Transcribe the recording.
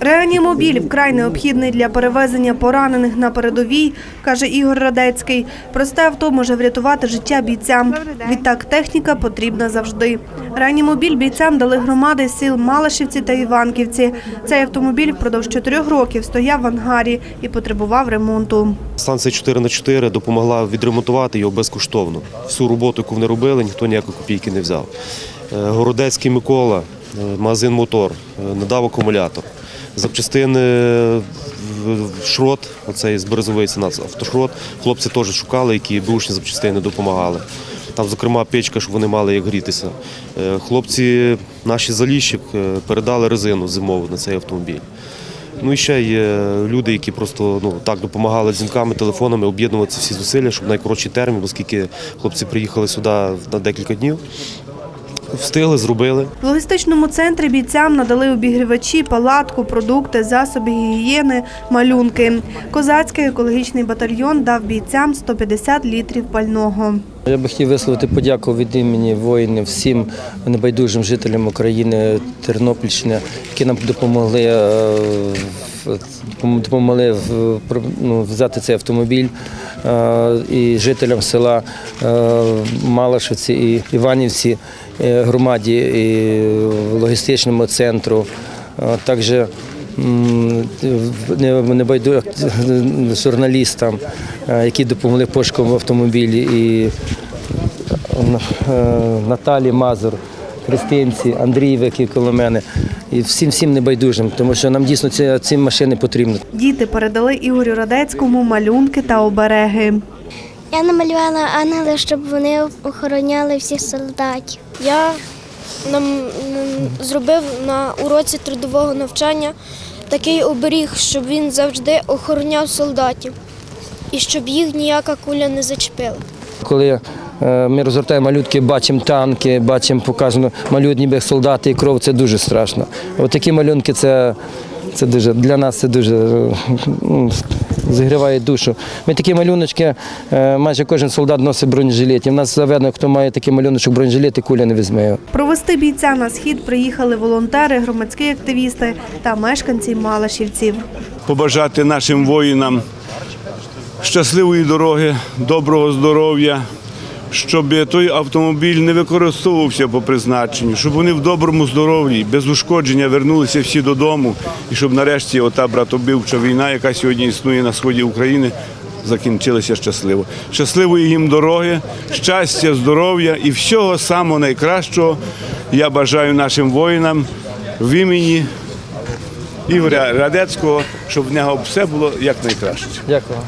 Реанімобіль вкрай необхідний для перевезення поранених на передовій, каже Ігор Радецький. Просте авто може врятувати життя бійцям. Відтак техніка потрібна завжди. Реанімобіль бійцям дали громади сіл Малашівці та Іванківці. Цей автомобіль впродовж чотирьох років стояв в ангарі і потребував ремонту. Станція 4 на 4 допомогла відремонтувати його безкоштовно. Всю роботу, яку вони робили, ніхто ніякої копійки не взяв. Е, Городецький Микола, магазин Мотор, е, надав акумулятор. Запчастини шрот, оцей з березовиці нас автошрот. Хлопці теж шукали, які бушні запчастини допомагали. Там, зокрема, печка, щоб вони мали як грітися. Е, Хлопці наші заліщик е, передали резину зимову на цей автомобіль. Ну і ще є люди, які просто ну так допомагали дзвінками, телефонами об'єднувати всі зусилля, щоб найкоротший термін, оскільки хлопці приїхали сюди на декілька днів. Встигли, зробили. В логістичному центрі бійцям надали обігрівачі, палатку, продукти, засоби гігієни, малюнки. Козацький екологічний батальйон дав бійцям 150 літрів пального. Я би хотів висловити подяку від імені воїнів всім небайдужим жителям України, Тернопільщини, які нам допомогли, е, допомогли ну, взяти цей автомобіль е, і жителям села е, Малашівці і Іванівці, е, громаді і логістичному центру. Також не- небайдужим журналістам, які допомогли пошукам в автомобілі, і Наталі Мазур, Христинці, Андрій, який коло мене, і всім всім небайдужим, тому що нам дійсно ці, ці машини потрібні. Діти передали Ігорю Радецькому малюнки та обереги. Я намалювала ангели, щоб вони охороняли всіх солдатів. Я нам, зробив на уроці трудового навчання такий оберіг, щоб він завжди охороняв солдатів і щоб їх ніяка куля не зачепила. Коли ми розгортаємо малютки, бачимо танки, бачимо показано малюють ніби солдати і кров, це дуже страшно. От такі малюнки це, це дуже для нас це дуже е, ну, зігріває душу. Ми такі малюночки, е, майже кожен солдат носить бронежилеті. У нас заведено, хто має такий малюночок бронежилети, куля не візьме. Провести бійця на схід приїхали волонтери, громадські активісти та мешканці Малашівців. побажати нашим воїнам щасливої дороги, доброго здоров'я, щоб той автомобіль не використовувався по призначенню, щоб вони в доброму здоров'ї, без ушкодження вернулися всі додому, і щоб нарешті ота братобивча війна, яка сьогодні існує на сході України, закінчилася щасливо. Щасливої їм дороги, щастя, здоров'я і всього самого найкращого я бажаю нашим воїнам в імені Ігоря Радецького, щоб в нього все було як найкраще. Дякую.